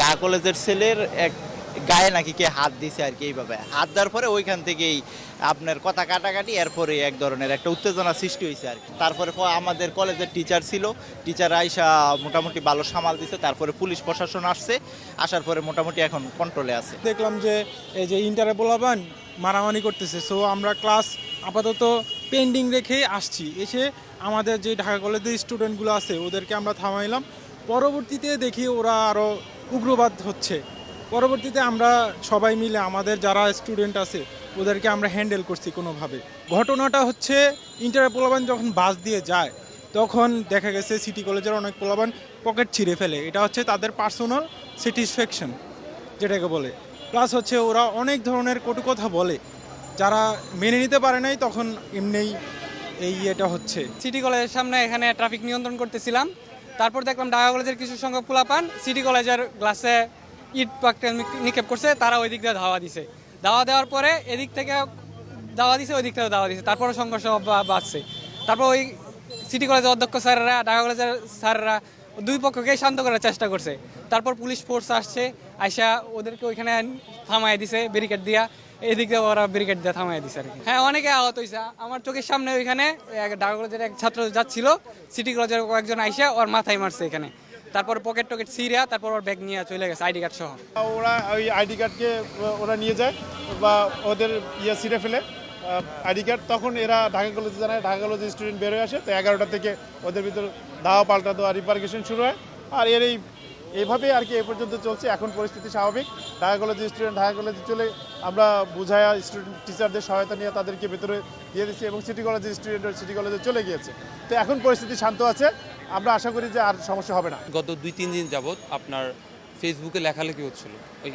ঢা কলেজের ছেলের এক গায়ে নাকি কে হাত দিছে আর কি এইভাবে। হাত দেওয়ার পরে ওইখান থেকেই আপনার কথা কাটাকাটি, এরপরে এক ধরনের একটা উত্তেজনা সৃষ্টি হয়েছে আর কি। তারপরে আমাদের কলেজের টিচার ছিল। টিচার আইসা মোটামুটি ভালো সামাল দিছে। তারপরে পুলিশ প্রশাসন আসছে। আসার পরে মোটামুটি এখন কন্ট্রোলে আছে। দেখলাম যে এই যে ইন্টারে বলাবান মারামারি করতেছে। সো আমরা ক্লাস আপাতত পেন্ডিং রেখে আসছি। এসে আমাদের যে ঢাকা কলেজের স্টুডেন্টগুলো আছে, ওদেরকে আমরা থামাইলাম। পরবর্তীতে দেখি ওরা আরও উগ্রবাদ হচ্ছে। পরবর্তীতে আমরা সবাই মিলে, আমাদের যারা স্টুডেন্ট আছে, ওদেরকে আমরা হ্যান্ডেল করছি কোনোভাবে। ঘটনাটা হচ্ছে ইন্টার পোলাবান যখন বাস দিয়ে যায়, তখন দেখা গেছে সিটি কলেজের অনেক পোলাবান পকেট ছিঁড়ে ফেলে। এটা হচ্ছে তাদের পার্সোনাল স্যাটিসফ্যাকশন যেটাকে বলে। প্লাস হচ্ছে ওরা অনেক ধরনের কটু কথা বলে। যারা মেনে নিতে পারে নাই, তখন এমনিই এই ইয়েটা হচ্ছে। সিটি কলেজের সামনে এখানে ট্রাফিক নিয়ন্ত্রণ করতেছিলাম। তারপর দেখলাম ঢাকা কলেজের কিছু সংখ্যক পোলাপান সিটি কলেজের গ্লাসে ইট পাকটা নিক্ষেপ করছে, তারা ওই দিক দিয়ে ধাওয়া দিছে। ধাওয়া দেওয়ার পরে এদিক থেকে দাওয়া দিছে, ওই দিক থেকে দাওয়া দিছে। তারপরে সংঘর্ষ বাড়ছে। তারপর ওই সিটি কলেজের অধ্যক্ষ স্যাররা, ঢাকা কলেজের স্যাররা দুই পক্ষকে শান্ত করার চেষ্টা করছে। তারপর পুলিশ ফোর্স আসছে, আইসা ওদেরকে ওইখানে থামায় দিছে ব্যারিকেড দিয়া। এদিক ওরা ব্যারিকেড দিয়ে থামায় দিছে আর কি। হ্যাঁ অনেকে আহত হয়েছে আমার চোখের সামনে ওইখানে ঢাকা কলেজের এক ছাত্র যাচ্ছিল সিটি কলেজের কয়েকজন আইসা, ওর মাথায় মারছে এখানে। তারপর পকেট টকেট সিরিয়া তারপর ওর ব্যাগ নিয়ে চলে গেছে, আইডি কার্ড সহ। ওরা ওই আইডি কার্ডকে ওরা নিয়ে যায়, বা ওদের ইয়ে ছিঁড়ে ফেলে আইডি কার্ড। তখন এরা ঢাকা কলেজে জানায়, ঢাকা কলেজের স্টুডেন্ট বেরোয় আসে, তো এগারোটা থেকে ওদের ভিতর ধাওয়া পাল্টা দেওয়া রিপার্কেশন শুরু হয়। আর এর এই এইভাবেই আর কি এ পর্যন্ত চলছে। এখন পরিস্থিতি স্বাভাবিক। ঢাকা কলেজের স্টুডেন্ট ঢাকা কলেজে চলে আমরা বুঝায়া স্টুডেন্ট টিচারদের সহায়তা নিয়ে তাদেরকে ভেতরে দিয়ে দিচ্ছি এবং সিটি কলেজের স্টুডেন্ট সিটি কলেজে চলে গিয়েছে। তো এখন পরিস্থিতি শান্ত আছে। আমরা আশা করি যে আর সমস্যা হবে না। গত দুই, তিন দিন যাবৎ আপনার ফেসবুকে লেখালেখি হচ্ছিল। ওই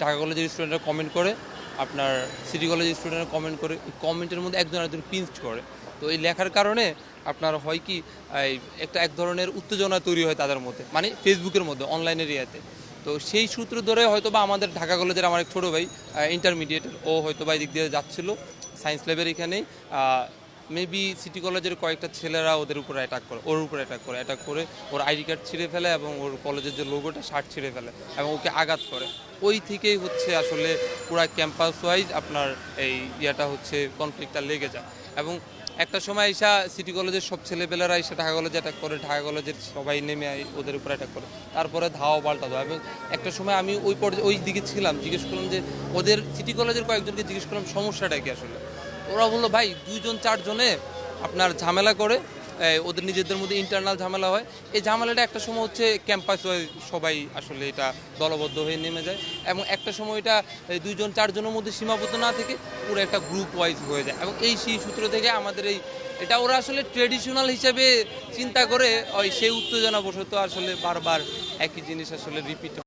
ঢাকা কলেজের স্টুডেন্টরা কমেন্ট করে, আপনার সিটি কলেজের স্টুডেন্টরা কমেন্ট করে কমেন্টের মধ্যে একজন একজন পিঞ্চ করে। তো এই লেখার কারণে আপনার হয় কি একটা এক ধরনের উত্তেজনা তৈরি হয় তাদের মধ্যে মানে ফেসবুকের মধ্যে অনলাইনের ইয়েতে। তো সেই সূত্র ধরে হয়তো বা আমাদের ঢাকা কলেজের আমার এক ছোটো ভাই ইন্টারমিডিয়েটের ও হয়তো বা এদিক দিয়ে যাচ্ছিল সায়েন্স ল্যাবের এখানেই মেবি সিটি কলেজের কয়েকটা ছেলেরা ওদের উপরে অ্যাটাক করে, ওর উপরে অ্যাটাক করে অ্যাটাক করে ওর আইডি কার্ড ছিঁড়ে ফেলে এবং ওর কলেজের যে লোগোটা শার্ট ছিঁড়ে ফেলে এবং ওকে আঘাত করে। ওই থেকেই হচ্ছে আসলে পুরো ক্যাম্পাস ওয়াইজ আপনার এই ইয়েটা হচ্ছে কনফ্লিক্টটা লেগে যায়। এবং একটা সময় এসা সিটি কলেজের সব ছেলেপেলেরা এসে ঢাকা কলেজে অ্যাটাক করে, ঢাকা কলেজের সবাই নেমে ওদের উপরে অ্যাটাক করে। তারপরে ধাওয়া পাল্টা দেওয়া। এবং একটা সময় আমি ওই পর্যায়ে ওই দিকে ছিলাম, জিজ্ঞেস করলাম যে ওদের সিটি কলেজের কয়েকজনকে জিজ্ঞেস করলাম, সমস্যাটা কি আসলে? ওরা বলল, ভাই, দুইজন, চারজনে আপনার ঝামেলা করে ওদের নিজেদের মধ্যে ইন্টারনাল ঝামেলা হয়। এই ঝামেলাটা একটা সময় হচ্ছে ক্যাম্পাস সবাই আসলে এটা দলবদ্ধ হয়ে নেমে যায় এবং একটা সময় এটা দুইজন, চারজনের মধ্যে সীমাবদ্ধ না থেকে পুরো একটা গ্রুপ ওয়াইজ হয়ে যায়। এবং এই সেই সূত্র থেকে আমাদের এই এটা ওরা আসলে ট্রেডিশনাল হিসেবে চিন্তা করে, ওই সেই উত্তেজনা বশত আসলে বারবার একই জিনিস আসলে রিপিট